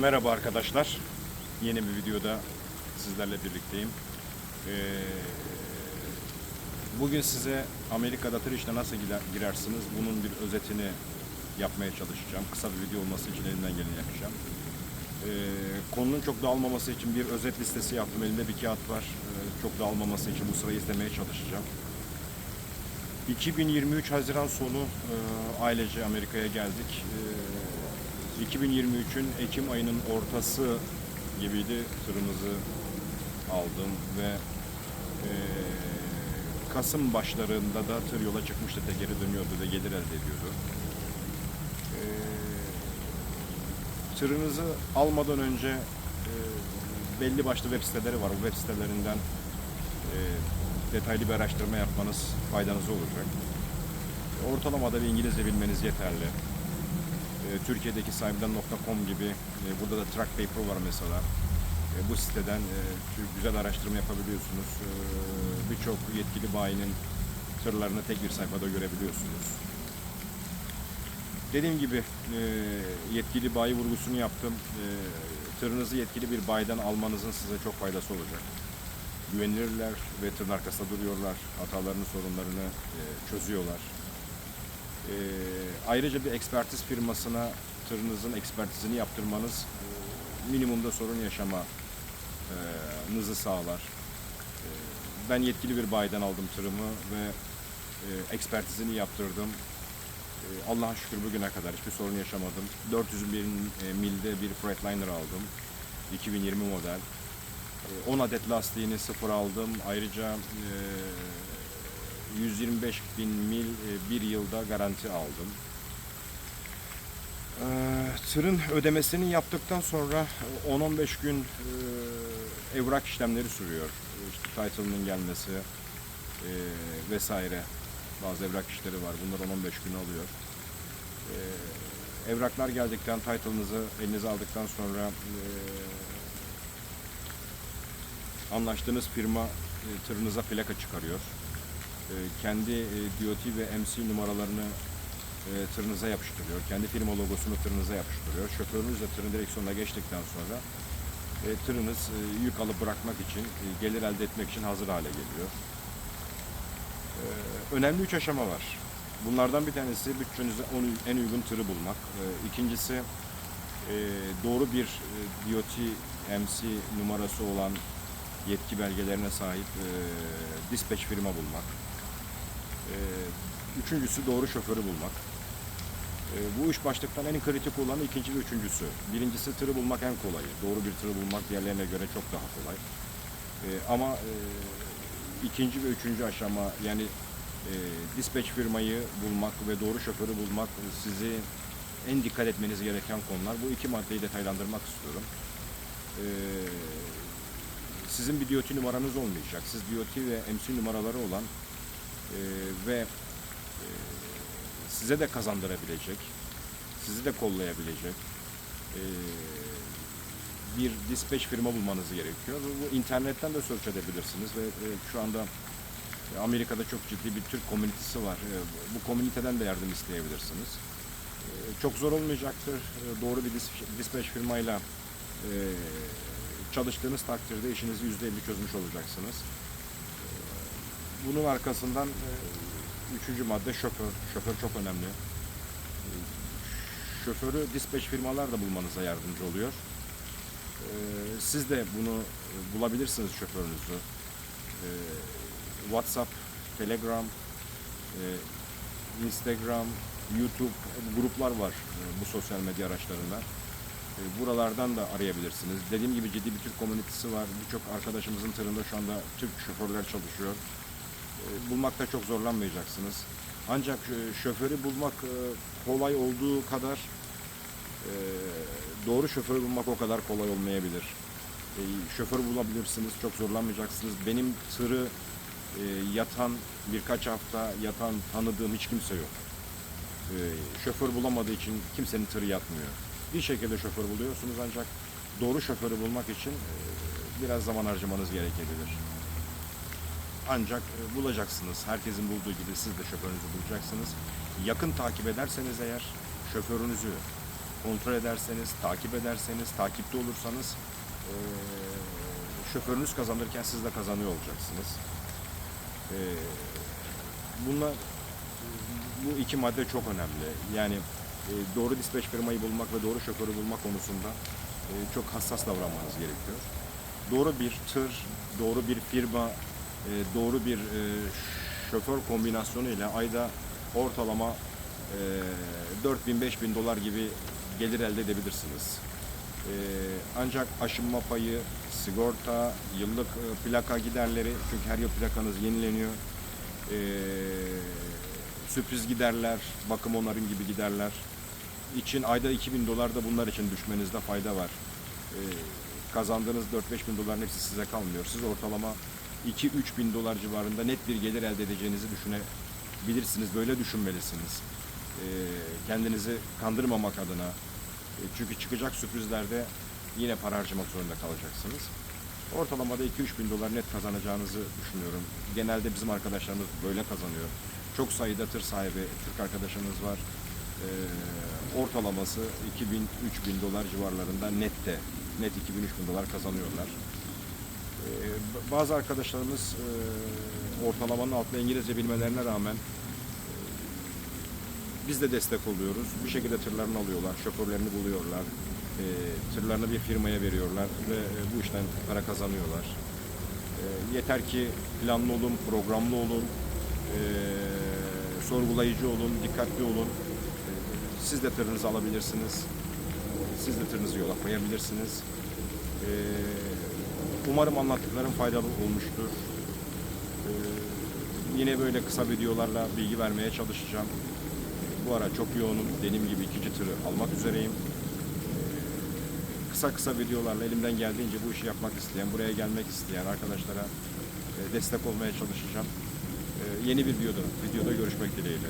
Merhaba arkadaşlar. Yeni bir videoda sizlerle birlikteyim. Ee, bugün size Amerika'da tır işine nasıl girersiniz bunun bir özetini yapmaya çalışacağım. Kısa bir video olması için elimden geleni yapacağım. Ee, konunun çok dağılmaması için bir özet listesi yaptım. Elimde bir kağıt var. Ee, çok dağılmaması için bu sırayı izlemeye çalışacağım. 2023 Haziran sonu e, ailece Amerika'ya geldik. E, 2023'ün Ekim ayının ortası gibiydi tırımızı aldım ve e, Kasım başlarında da tır yola çıkmıştı, tekeri dönüyordu ve gelir elde ediyordu. E, tırınızı almadan önce e, belli başlı web siteleri var. O web sitelerinden e, detaylı bir araştırma yapmanız faydanıza olacak. Ortalamada bir İngilizce bilmeniz yeterli. E, Türkiye'deki sahibinden.com gibi e, burada da track paper var mesela. E, bu siteden e, güzel araştırma yapabiliyorsunuz. E, Birçok yetkili bayinin tırlarını tek bir sayfada görebiliyorsunuz. Dediğim gibi e, yetkili bayi vurgusunu yaptım. Tırınızı yetkili bir bayiden almanızın size çok faydası olacak güvenilirler ve tırın arkasında duruyorlar. Hatalarını, sorunlarını çözüyorlar. E, ayrıca bir ekspertiz firmasına tırınızın ekspertizini yaptırmanız e, minimumda sorun yaşamanızı sağlar. E, ben yetkili bir bayiden aldım tırımı ve e, ekspertizini yaptırdım. E, Allah'a şükür bugüne kadar hiçbir sorun yaşamadım. 400 bin e, milde bir Freightliner aldım. 2020 model. E, 10 adet lastiğini sıfır aldım. Ayrıca e, 125 bin mil e, bir yılda garanti aldım. E, Tırın ödemesini yaptıktan sonra e, 10-15 gün e, evrak işlemleri sürüyor. E, İşte title'ının gelmesi e, vesaire. Bazı evrak işleri var. Bunlar 10-15 gün alıyor. E, Evraklar geldikten, title'ınızı elinize aldıktan sonra e, anlaştığınız firma e, tırınıza plaka çıkarıyor. E, kendi e, DOT ve MC numaralarını e, tırınıza yapıştırıyor. Kendi firma logosunu tırınıza yapıştırıyor. Şoförünüz de tırın direksiyonuna geçtikten sonra tırınız yük alıp bırakmak için, gelir elde etmek için hazır hale geliyor. Önemli üç aşama var. Bunlardan bir tanesi bütçenize en uygun tırı bulmak. İkincisi doğru bir DOT MC numarası olan yetki belgelerine sahip e, dispatch firma bulmak. E, üçüncüsü doğru şoförü bulmak. E, bu üç başlıktan en kritik olanı ikinci ve üçüncüsü. Birincisi tırı bulmak en kolayı. Doğru bir tırı bulmak diğerlerine göre çok daha kolay. E, ama e, ikinci ve üçüncü aşama yani e, dispatch firmayı bulmak ve doğru şoförü bulmak sizi en dikkat etmeniz gereken konular. Bu iki maddeyi detaylandırmak istiyorum. Sizin bir DOT numaranız olmayacak. Siz DOT ve MC numaraları olan ve e, size de kazandırabilecek, sizi de kollayabilecek e, bir dispatch firma bulmanız gerekiyor. Bu internetten de search edebilirsiniz ve e, şu anda Amerika'da çok ciddi bir Türk komünitesi var. Bu komüniteden de yardım isteyebilirsiniz. Çok zor olmayacaktır. Doğru bir dis- dispatch firmayla çalıştığınız takdirde işinizi yüzde elli çözmüş olacaksınız. Bunun arkasından e, üçüncü madde şoför. Şoför çok önemli. Ee, Şoförü dispatch firmalar da bulmanıza yardımcı oluyor. Ee, Siz de bunu e, bulabilirsiniz şoförünüzü. WhatsApp, Telegram, e, Instagram, YouTube gruplar var e, bu sosyal medya araçlarında. E, Buralardan da arayabilirsiniz. Dediğim gibi ciddi bir Türk komünitesi var. Birçok arkadaşımızın tırında şu anda Türk şoförler çalışıyor. E, Bulmakta çok zorlanmayacaksınız. Ancak e, şoförü bulmak e, kolay olduğu kadar doğru şoförü bulmak o kadar kolay olmayabilir. Şoför bulabilirsiniz, çok zorlanmayacaksınız. Benim tırı yatan, birkaç hafta yatan tanıdığım hiç kimse yok. Şoför bulamadığı için kimsenin tırı yatmıyor bir şekilde şoför buluyorsunuz ancak doğru şoförü bulmak için biraz zaman harcamanız gerekebilir. Ancak e, bulacaksınız. Herkesin bulduğu gibi siz de şoförünüzü bulacaksınız. Yakın takip ederseniz eğer şoförünüzü kontrol ederseniz, takip ederseniz, takipte olursanız e, şoförünüz kazanırken siz de kazanıyor olacaksınız. E, bunlar bu iki madde çok önemli. Yani doğru dispatch firmayı bulmak ve doğru şoförü bulmak konusunda çok hassas davranmanız gerekiyor. Doğru bir tır, doğru bir firma, e, doğru bir e, şoför kombinasyonu ile ayda ortalama e, 4000-5000 dolar gibi gelir elde edebilirsiniz. E, ancak aşınma payı, sigorta, yıllık e, plaka giderleri, çünkü her yıl plakanız yenileniyor. E, sürpriz giderler, bakım onarım gibi giderler için ayda 2000 dolar da bunlar için düşmenizde fayda var. Ee, kazandığınız 4-5 bin doların hepsi size kalmıyor. Siz ortalama 2-3 bin dolar civarında net bir gelir elde edeceğinizi düşünebilirsiniz. Böyle düşünmelisiniz. Ee, kendinizi kandırmamak adına. E, çünkü çıkacak sürprizlerde yine para harcamak zorunda kalacaksınız. Ortalamada 2-3 bin dolar net kazanacağınızı düşünüyorum. Genelde bizim arkadaşlarımız böyle kazanıyor. Çok sayıda tır sahibi Türk arkadaşımız var. Ee, ortalaması 2000-3000 dolar civarlarında nette. Net 2000-3000 dolar kazanıyorlar. Bazı arkadaşlarımız e, ortalamanın altında İngilizce bilmelerine rağmen e, biz de destek oluyoruz. Bir şekilde tırlarını alıyorlar, şoförlerini buluyorlar. E, tırlarını bir firmaya veriyorlar ve bu işten para kazanıyorlar. Yeter ki planlı olun, programlı olun, sorgulayıcı olun, dikkatli olun. Siz de tırınızı alabilirsiniz. Siz de tırınızı yola koyabilirsiniz. E, umarım anlattıklarım faydalı olmuştur. E, yine böyle kısa videolarla bilgi vermeye çalışacağım. Bu ara çok yoğunum. Dediğim gibi ikinci tırı almak üzereyim. Kısa kısa videolarla elimden geldiğince bu işi yapmak isteyen, buraya gelmek isteyen arkadaşlara e, destek olmaya çalışacağım. E, Yeni bir videoda, videoda görüşmek dileğiyle.